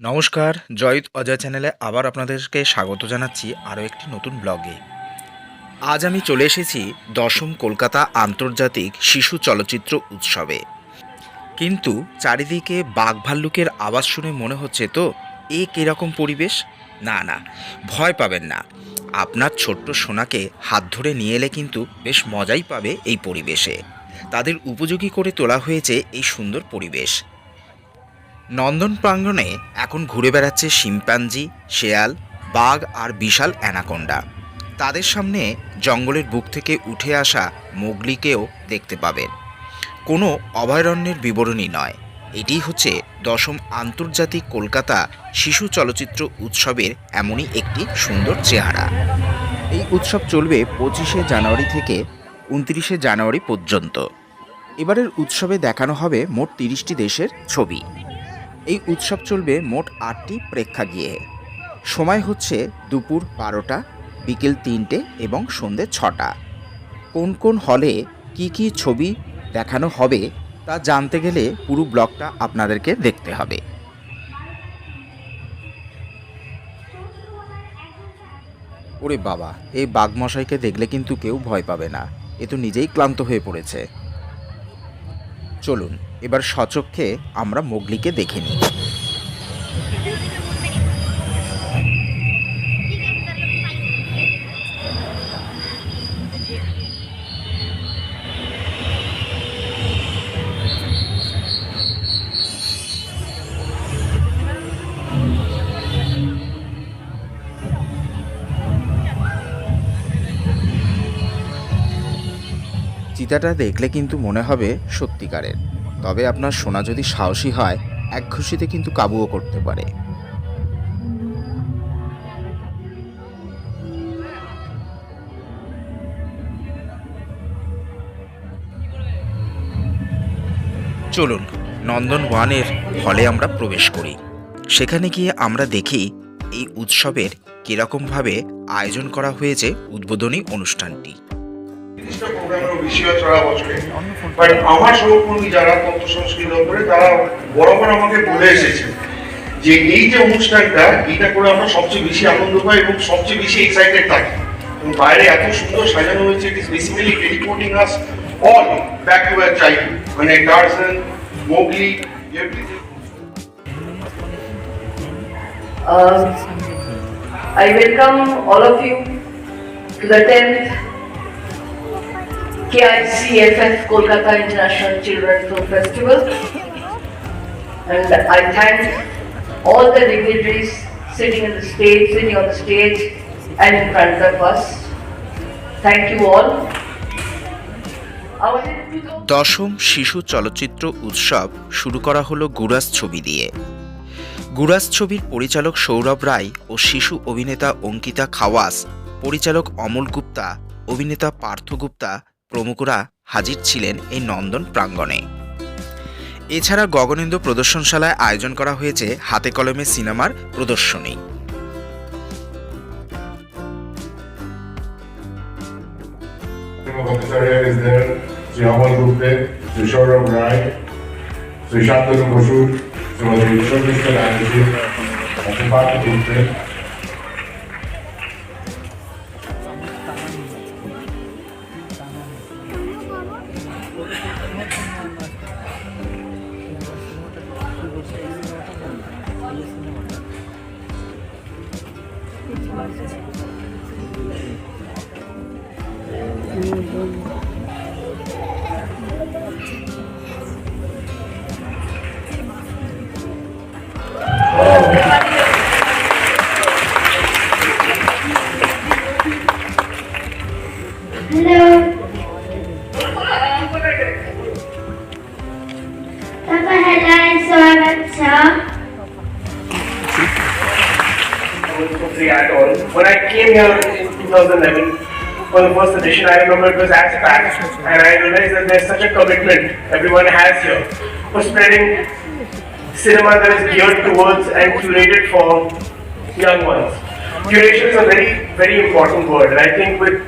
নমস্কার, জয়িত অজয় চ্যানেলে আবার আপনাদেরকে স্বাগত জানাচ্ছি আরও একটি নতুন ব্লগে। আজ আমি চলে এসেছি দশম কলকাতা আন্তর্জাতিক শিশু চলচ্চিত্র উৎসবে। কিন্তু চারিদিকে বাঘ ভাল্লুকের আওয়াজ শুনে মনে হচ্ছে তো, এ কীরকম পরিবেশ? না না, ভয় পাবেন না। আপনার ছোট্ট সোনাকে হাত ধরে নিয়ে এলে কিন্তু বেশ মজাই পাবে এই পরিবেশে। তাদের উপযোগী করে তোলা হয়েছে এই সুন্দর পরিবেশ। নন্দন প্রাঙ্গণে এখন ঘুরে বেড়াচ্ছে শিম্পাঞ্জি, শেয়াল, বাঘ আর বিশাল অ্যানাকোন্ডা। তাদের সামনে জঙ্গলের বুক থেকে উঠে আসা মোগলিকেও দেখতে পাবেন। কোনো অভয়ারণ্যের বিবরণী নয়। এটি হচ্ছে দশম আন্তর্জাতিক কলকাতা শিশু চলচ্চিত্র উৎসবের এমনই একটি সুন্দর চেহারা। এই উৎসব চলবে পঁচিশে জানুয়ারি থেকে উনত্রিশে জানুয়ারি পর্যন্ত। এবারের উৎসবে দেখানো হবে মোট তিরিশটি দেশের ছবি। এই উৎসব চলবে মোট আটটি প্রেক্ষাগৃহে সময় হচ্ছে দুপুর বারোটা, বিকেল তিনটে এবং সন্ধে ছটা। কোন কোন হলে কি কি ছবি দেখানো হবে তা জানতে গেলে পুরো ব্লগটা আপনাদেরকে দেখতে হবে। ওরে বাবা, এই বাঘমশাইকে দেখলে কিন্তু কেউ ভয় পাবে না। এ তো নিজেই ক্লান্ত হয়ে পড়েছে। চলুন এবার সচক্ষে আমরা মোগলিকে দেখে নিই। চিতাটা দেখলে কিন্তু মনে হবে সত্যিকারের। তবে আপনার সোনা যদি সাহসী হয়, এক ঘুষিতে কিন্তু কাবুও করতে পারে। চলুন, নন্দন ওয়ানের হলে আমরা প্রবেশ করি। সেখানে গিয়ে আমরা দেখি, এই উৎসবের কীরকমভাবে আয়োজন করা হয়েছে উদ্বোধনী অনুষ্ঠানটি। নির্দিষ্ট প্রোগ্রামের বিষয় সারা বছরে আমার সবচেয়ে বেশি আনন্দ পাই এবং সবচেয়ে বেশি এক্সাইটেড থাকি। এবং বাইরে এত সুন্দর সাজানো হয়েছে it is basically teleporting us all back to our child Tarzan Mowgli everything I welcome all of you to the 10th KICFF Kolkata International Children's Film Festival. And I thank all the dignitaries sitting in the stage, sitting on the stage and in front of us. Thank you all. দশম শিশু চলচ্চিত্র উৎসব শুরু করা হলো গুরাস ছবি দিয়ে গুরাস ছবির পরিচালক সৌরভ রায় ও শিশু অভিনেতা অঙ্কিতা খাওয়াস পরিচালক অমল গুপ্তা অভিনেতা পার্থ গুপ্তা প্রমুখরা হাজির ছিলেন এই নন্দন প্রাঙ্গণে এছাড়া গগনেন্দ্র প্রদর্শনশালায় আয়োজন করা হয়েছে হাতে কলমে সিনেমার প্রদর্শনী আছে at all. When I came here in 2011 for the first edition, I remember it was as packed, and I realized that there's such a commitment everyone has here for spreading cinema that is geared towards and curated for young ones. Curation is a very, very important word, and I think with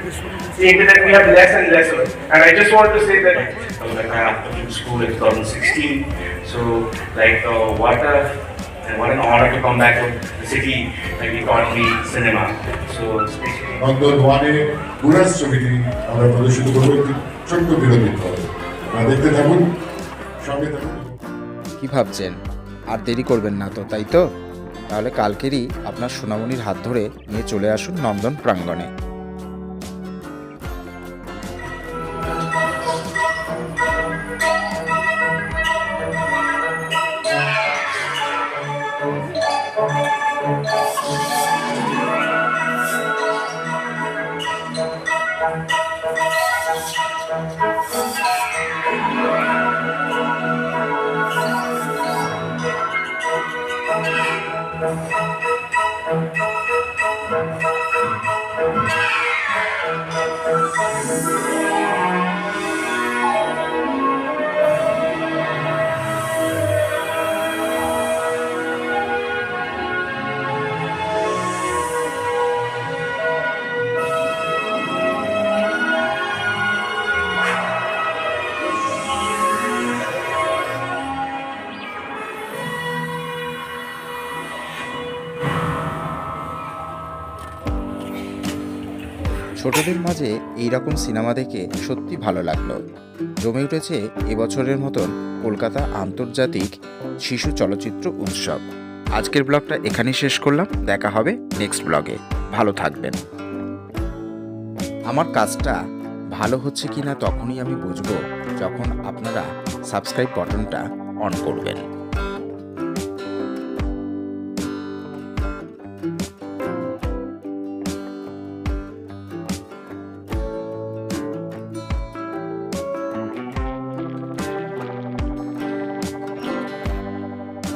the internet we have less and less of it. And I just want to say that I was like I after school in 2016. So like uh, what a and what an honor to come back to the city like he taught cinema. So it's নন্দন ওয়ানে গুরাস ছবিটি আমরা প্রদর্শিত করব একটি ছোট্ট বিরতির পরে দেখতে থাকুন সঙ্গে থাকুন। কি ভাবছেন? আর দেরি করবেন না তো তাই তো? তাহলে কালকেরই আপনার সোনামণির হাত ধরে নিয়ে চলে আসুন নন্দন প্রাঙ্গণে। ছোটদের মাঝে এই রকম সিনেমা দেখে সত্যি ভালো লাগল। জমে উঠেছে এবছরের মতন কলকাতা আন্তর্জাতিক শিশু চলচ্চিত্র উৎসব। আজকের ব্লগটা এখানেই শেষ করলাম। দেখা হবে নেক্সট ব্লগে। ভালো থাকবেন। আমার কাজটা ভালো হচ্ছে কিনা তখনই আমি বুঝব যখন আপনারা সাবস্ক্রাইব বাটনটা অন করবেন।